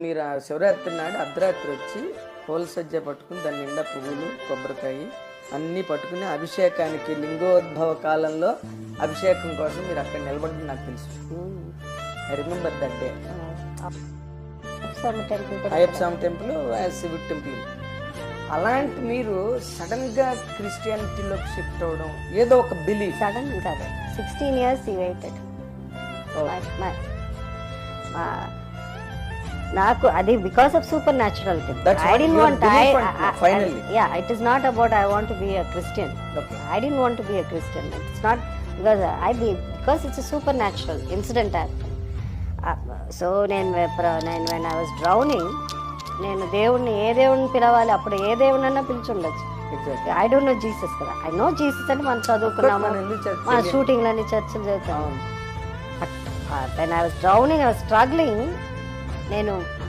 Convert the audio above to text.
మీరు ఆ శివరాత్రి నాడు అర్ధరాత్రి వచ్చి పూల సజ్జ పట్టుకుని దాని నిండా పువ్వులు కొబ్బరికాయ అన్నీ పట్టుకుని అభిషేకానికి లింగోద్భవ కాలంలో అభిషేకం కోసం మీరు అక్కడ నిలబడి నాకు తెలుసు. I remember that day Ayyappa Swamy temple శివుడి టెంపుల్. అలాంటి మీరు సడన్గా క్రిస్టియానిటీలోకి షిఫ్ట్ అవడం ఏదో ఒక బిలీఫ్. సడన్ కాదు. సిక్స్టీన్ ఇయర్స్ ఈ వెయిటెడ్ నాకు అది because of super natural I D want. Yeah it is not about I want be a Christian I D want be a Christian it's not because I be because it's super natural incident so నేను నేను when I was drowning నేను దేవుణ్ణి ఏ దేవుడిని పిలవాలి? అప్పుడు ఏ దేవుడినన్నా పిలిచుండొచ్చు. Exact I don't know Jesus కదా. ఐ నో జీసస్ అని మనం చదువుకున్నాము. మనం ఎందుకు చర్చ మన షూటింగ్లని చర్చలు చదువుతాము when I was drowning I was struggling నేను